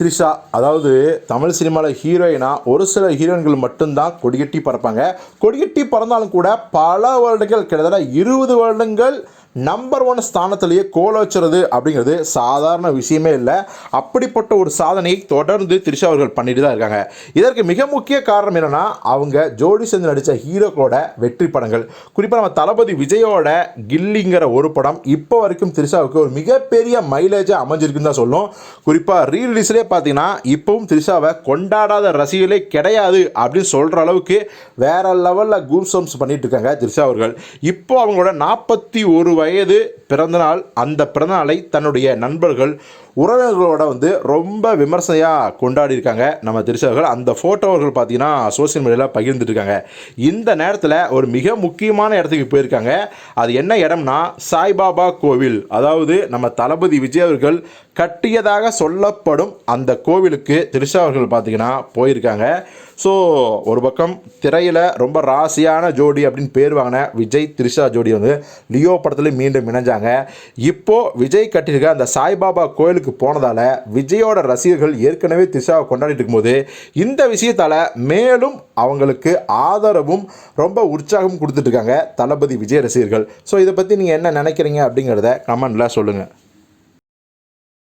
த்ரிஷா அதாவது தமிழ் சினிமாவில் ஹீரோயினா ஒரு சில ஹீரோயின்கள் மட்டும்தான் கொடிகட்டி பறப்பாங்க. கொடிகட்டி பறந்தாலும் கூட பல வருடங்கள் கிட்டத்தட்ட இருபது வருடங்கள் நம்பர் ஒன் ஸ்தானத்திலேயே கோல வச்சுறது அப்படிங்கிறது சாதாரண விஷயமே இல்லை. அப்படிப்பட்ட ஒரு சாதனையை தொடர்ந்து த்ரிஷா அவர்கள் பண்ணிட்டு தான் இருக்காங்க. இதற்கு மிக முக்கிய காரணம் என்னென்னா அவங்க ஜோடி சேர்ந்து நடித்த ஹீரோக்களோட வெற்றி படங்கள். குறிப்பாக நம்ம தளபதி விஜயோட கில்லிங்கிற ஒரு படம் இப்போ வரைக்கும் த்ரிஷாவுக்கு ஒரு மிகப்பெரிய மைலேஜாக அமைஞ்சிருக்குன்னு தான் சொல்லும் குறிப்பாக ரீ ரிலீஸ்லேயே பார்த்தீங்கன்னா இப்போவும் த்ரிஷாவை கொண்டாடாத ரசிகளே கிடையாது அப்படின்னு சொல்கிற அளவுக்கு வேற லெவலில் கூம்சம்ஸ் பண்ணிட்டு இருக்காங்க த்ரிஷா அவர்கள். இப்போ அவங்களோட நாற்பத்தி ஒரு வயது பிறந்தநாள் அந்த பிறந்தநாளை தன்னுடைய நண்பர்கள் உறவினர்களோட வந்து ரொம்ப விமர்சனையாக கொண்டாடி இருக்காங்க நம்ம திருச்சவர்கள் அந்த ஃபோட்டோவர்கள் பார்த்தீங்கன்னா சோஷியல் மீடியாவில் பகிர்ந்துட்டு இருக்காங்க இந்த நேரத்தில் ஒரு மிக முக்கியமான இடத்துக்கு போயிருக்காங்க. அது என்ன இடம்னா சாய்பாபா கோவில். அதாவது நம்ம தளபதி விஜய் அவர்கள் கட்டியதாக சொல்லப்படும் அந்த கோவிலுக்கு திருஷா அவர்கள் பார்த்தீங்கன்னா போயிருக்காங்க. ஸோ ஒரு பக்கம் திரையில் ரொம்ப ராசியான ஜோடி அப்படின்னு பேர் வாங்கின விஜய் த்ரிஷா ஜோடி வந்து லியோ படத்தில் மீண்டும் இணைஞ்சாங்க. இப்போது விஜய் கட்டியிருக்க அந்த சாய்பாபா கோயிலுக்கு போனதால் விஜயோட ரசிகர்கள் ஏற்கனவே த்ரிஷாவை கொண்டாடிட்டு இருக்கும்போது இந்த விஷயத்தால் மேலும் அவங்களுக்கு ஆதரவும் ரொம்ப உற்சாகம் கொடுத்துட்ருக்காங்க தளபதி விஜய் ரசிகர்கள். ஸோ இதை பற்றி நீங்கள் என்ன நினைக்கிறீங்க அப்படிங்கிறத கமெண்டில் சொல்லுங்கள்